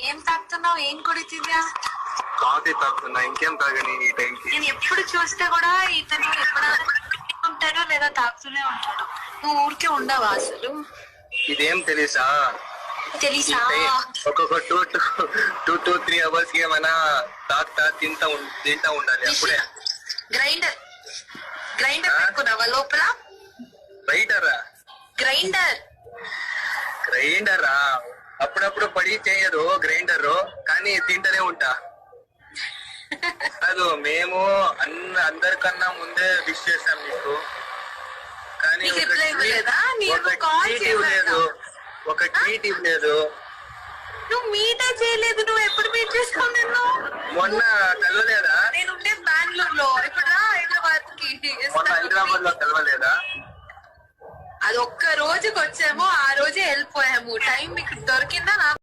ఏం తాగుతున్నావు? ఏం కుడితిద్యా కాఫీ తాగుతున్నా. ఇంకేం తాగని ఈ టైంకి? నేను ఎప్పుడు చూస్తే కూడా ఇతను ఎప్పుడైనా ఉంటాడో లేదా తాగుతూనే ఉంటాడు. నువ్వు ఊరికే ఉండవా అసలు? ఇదేం తెలుసా? తెలీసా? ఒక్కొక్క two two two two three అవర్స్కి ఏమైనా తాగుతా తింటా తింటా ఉండాలి అప్పుడే. గ్రైండర్. గ్రైండర్ పెట్టుకున్నావా లోపల? రైటరా గ్రైండర్. గ్రైండరా అప్పుడప్పుడు పడి చేయదు గ్రైండర్ కానీ తింటూనే ఉంటా. కాదు మేము అన్న అందరికన్నా ముందే విష్ చేసాం మీకు. కానీ ఒక reply ఇవ్వలేదా? ఒక చేయలేదా? ఇవ్వలేదు. ఒక ట్వీట్ ఇవ్వలేదు. నువ్వు మీటే చేయలేదు నువ్వు ఎప్పుడు మీట్ చేసుకో నిన్ను? మొన్న కలవలేదా? నేను ఉండే బెంగళూరు లో ఇప్పుడు హైదరాబాద్కి మొన్న హైదరాబాద్లో కలవలేదా? అది ఒక్క రోజుకి వచ్చాము ఆ రోజే వెళ్ళిపోయాము. టైం మీకు దొరికిందా? నాకు